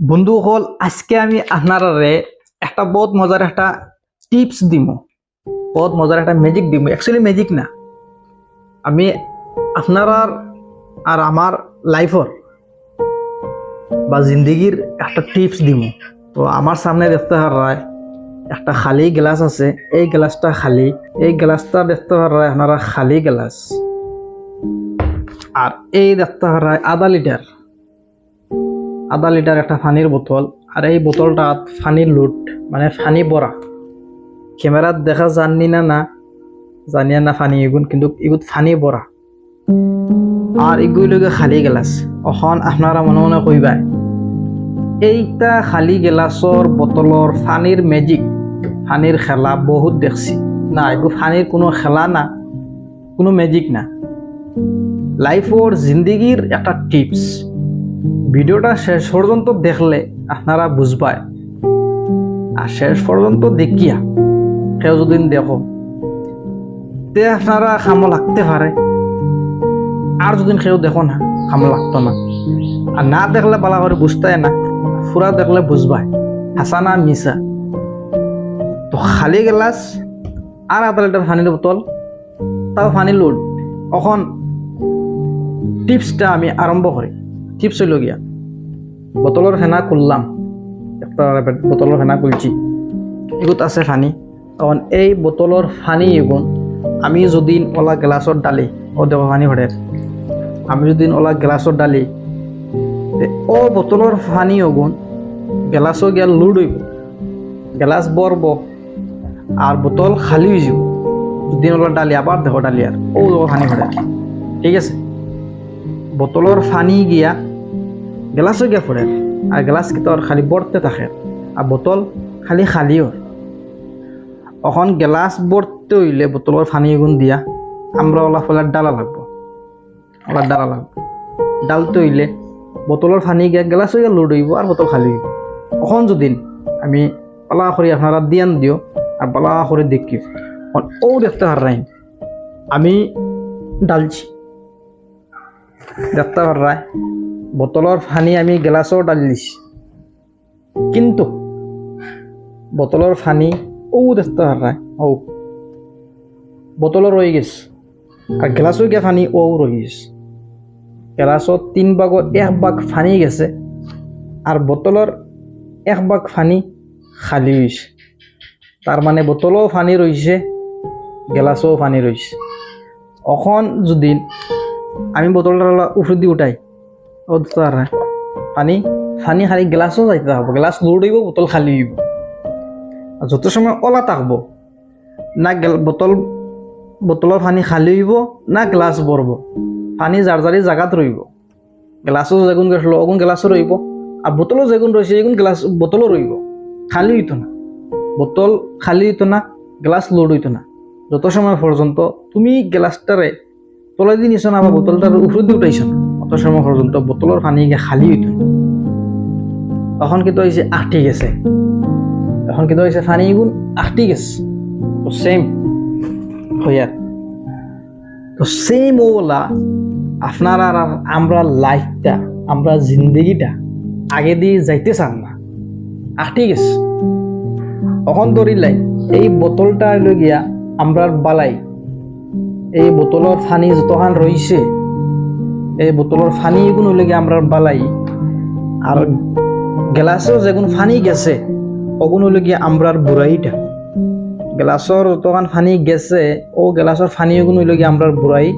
বন্ধু হল আজকে আমি আপনারে একটা বহুত মজার একটা টিপস দিমু। বহুত মজার একটা ম্যাজিক দিমু। অ্যাকচুয়ালি ম্যাজিক না। আমি আপনার আর আমার লাইফর বা জিন্দগির একটা টিপস দিমু। তো আমার সামনে দেখতে পারায় একটা খালি গ্লাস আছে। এই গ্লাসটা খালি। এই গ্লাসটা দেখতে পারায় আপনারা খালি গ্লাস আর এই দেখতে পারায় আধা লিটার আধা লিটার একটা পানির বোতল, আর এই বোতলটা পানির লুট মানে পানি ভরা ক্যামেরাত দেখা জাননি না না জানিয়া না পানি এগুন কিন্তু এগুত পানি ভরা আর এগুলোকে খালি গেলাস অখন আপনারা মনে মনে কইবাই, এইটা খালি গেলাসর বোতলর পানির ম্যাজিক পানির খেলা বহুত দেখছি। না এগু পানির কোনো খেলা না, কোনো ম্যাজিক না। লাইফর জিন্দগির একটা টিপস ভিডিওটা শেষ পর্যন্ত দেখলে আপনারা বুঝবায়। আর শেষ পর্যন্ত দেখিয়া কেউ যদি দেখো, তে আপনারা খামো লাগতে পারে। আর যদি কেউ দেখো না খামো লাগতো না। আর না দেখলে বালা করে বুঝতে না, ফুরা দেখলে বুঝবায়। হাসা না মিশা তো খালি গেলাস, আর আধা লিটার পানির বোতল, তাও পানি লোড। এখন টিপসটা আমি আরম্ভ করি টিপস হইল গিয়া? বোতলের ফেনা খুললাম। একটা বোতলের ফেনা খুলছি। এগুত আছে ফানি। তখন এই বোতলের ফানি এগুণ আমি যদি ওলা গ্লাসত ডালি ও দেব ফানি ভরে আমি যদি ওলা গ্লাসত ডালি ও বোতলের ফানি ওগুন গ্লাসও গিয়া লুড হইব গ্লাস বরব আর বোতল খালি হয়ে যাব। যদি ওলা ডালি আবার দেখো ডালি আর ও ফানি ভরে ঠিক আছে। বোতলের ফানি গিয়া গ্লাসও গিয়া পড়ে আর গ্লাস কি তোর খালি বড়তে থাকে আর বোতল খালি খালি ওর এখন গ্লাস বড়তে হইলে বোতলের ফানি এগুন দিয়া, আমরা ওলা ফলার ডালা লাগবো ওলা ডালা লাগবো। ডালতে হইলে বোতলের ফানি গিয়া গ্লাস গিয়া লোড হইব আর বোতল খালি এখন যদি আমি পালা করে আপনারা দিয়ান দিও আর পালা করে দেখি ও দেখতে পারাই আমি ডালছি। দেখতে পারাই বটলৰ ফানি আমি গিলাচৰ ডালি দিছি। কিন্তু বটলৰ ফানি ঔ দেষ্ট হাৰ ঔ। বটলো ৰৈ গেছ আৰু গিলাচো কিয় ফানি ঔ ৰৈ গেছ। গেলাচত তিন বাগত এক বাঘ ফানি গেছে আৰু বটলৰ এক বাঘ ফানি খালি হৈছে। তাৰমানে বটলো ফানি ৰৈছে গেলাচো ফানি ৰৈছে। অকণ যদি আমি বটলডাল উফুদি উঠাই পারে পানি পানি খালি গ্লাসও যাইতে হবে গ্লাস লোড হইব বোতল খালি হইব যত সময় ওলা থাকব, না বোতল বোতলের পানি খালি হইব না গ্লাস ভরব পানি যার যারি জাগাত রইব গ্লাসও যেগুন গেছিল ওগুন গ্লাসও রইব আর বোতলও যেগুন রয়েছে এগুন গ্লাস বোতলও রইব খালি হইতো না। বোতল খালি হইতো না গ্লাস লোড হইতো না। যত সময় পর্যন্ত তুমি গ্লাসটারে তলে দিয়ে নিছো না বা বোতলটার উপরে দিয়ে উঠাইছো না। অত সময় পর্যন্ত বোতলের পানি খালি হইতো তখন কিন্তু হয়েছে আঠি গেছে এখন কিন্তু হয়েছে পানি গুণ আঠি গেছে তো সেম হইয়ার তো সেম ওলা আপনার আর আমরা লাইফটা, আমরা জিন্দগিটা আগে দিয়ে যাইতে চান না। আঠি গেছে তখন ধরিলাই এই বোতলটা গিয়া আমরার বালাই, এই বোতলের ফানি যতখান রইছে এই বোতলের ফানি এগুলো গিয়ে আমরা বালাই। আর গ্লাসেও যেগুন ফানি গেছে ওগুন হইলে গিয়ে আমরার বুড়াইটা গ্লাসর যতখান ফানি গেছে ও গ্লাসর ফানি হইলে গিয়ে আমরার বুড়াই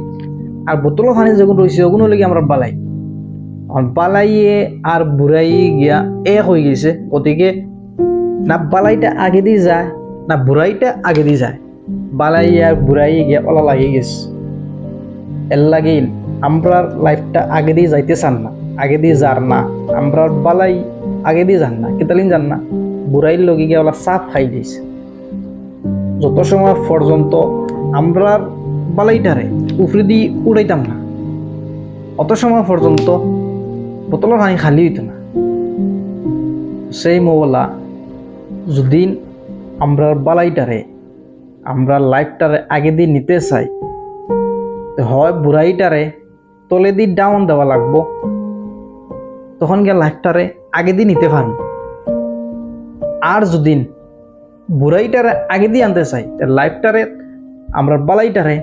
আর বোতলের ফানি যেগুন ওগুন হইলে গিয়ে আমরা বালাই। আর বালাইয়ে আর বুড়াই গিয়া এক হয়ে গেছে। গতিকে না বালাইটা আগে দিয়ে যায়, না বুড়াইটা আগে দিয়ে যায়। বালাই আর বুড়াই গিয়া ওলা লাগে গেছে। এর লাগিল আমরার লাইফটা আগে দিয়ে যাইতে চান না, আগে দিয়ে যার না। আমরার বালাই আগে দিয়ে যান না, কেতালিন যান না। বুড়াইর লগে গিয়ে ওলা চাপ খাই দিয়েছে যত সময় পর্যন্ত আমরার বালাইটারে উফরে দিয়ে উড়াইতাম না, অত সময় পর্যন্ত বোতলের পানি খালি হইতো না। সেই মোবলা যদি আমরার বালাইটারে আমরা লাইফটারে আগে দিয়ে নিতে চাই হয় বুড়াইটারে তলে দিয়ে ডাউন দেওয়া লাগবো। তখন গিয়ে লাইফটারে আগে দিয়ে নিতে পারি আর যদি বুড়াইটারে আগে দিয়ে আনতে চাই লাইফটারে আমরা বালাইটারে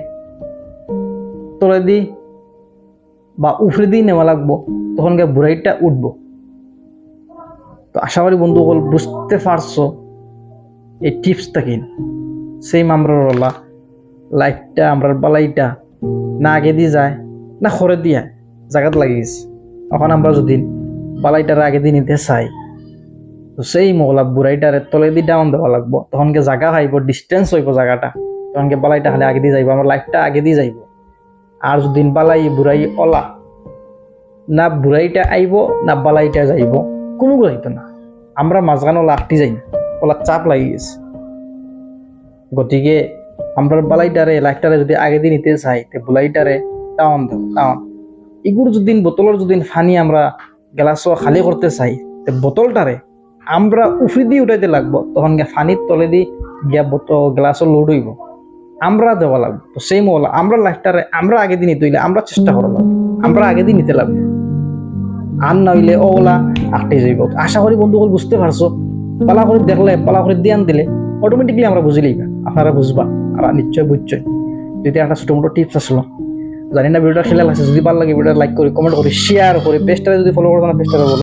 তোলে দি বা উফরে দিয়ে নেওয়া লাগবো। তখন গিয়ে বুড়াইটা উঠবো। তো আশা করি বন্ধুসকল বুঝতে পারছ এই টিপসটা কি? সেই মামরারলা লাইফটা আমরা বালাইটা না আগে দিয়ে যায়। না খরে দিয়া জায়গাত লাগি গেছে এখন আমরা যদি বালাইটারে আগে দিয়ে নিতে চাই, তো সেই মহলা বুড়াইটারে তলে দিয়ে ডাউন দেওয়া লাগবো। তখনকে জায়গা হাইব ডিস্টেন্স হইব জায়গাটা তখনকে বালাইটা খালি আগে দিয়ে যাইব, আমার লাইফটা আগে দিয়ে যাইব। আর যদি বালাই বুড়াই অলা, না বুড়াইটা আইব, না বালাইটা যাইব, কোনো যাইতো না। আমরা মাঝখানে লাফটি যাই ওলা চাপ লাগি গেছে গতিকে, আমরা বালাইটারে লাইফটারে যদি আগে দিয়ে নিতে চাই, তে বুলাইটারে টাউন দেব টাউন। এগুলো যদি বোতলের যদি ফানি আমরা গ্লাস খালি করতে চাই। তে বোতলটারে আমরা উফরি দিয়ে উঠাইতে লাগবো, তখন গিয়ে ফানির তলে দিয়ে গিয়া বোতল, গ্লাসও লোড হইব। আমরা দেওয়া লাগবে। তো সেই মহলা আমরা লাইফটারে আমরা আগে দিয়ে নিতে আমরা চেষ্টা করা লাগবে। আমরা আগে দিয়ে নিতে লাগবে। আর না হইলে ওগুলা আটকে যাইব। আশা করি বন্ধুসকল বুঝতে পারছ। পালা করে দেখলে পালা করে দিয়ান দিলে অটোমেটিকলি আমরা বুঝি লইবা। আপনারা বুঝবা, আর নিশ্চয় বুঝছই। যদি একটা ছোটো মোটো টিপস আসলো। জানি না ভিডিওটা খেলা লাগছে, যদি ভালো লাগে ভিডিওটা লাইক করে কমেন্ট করে শেয়ার করে পেজটারে যদি ফলো করো না পেজটারে বলো।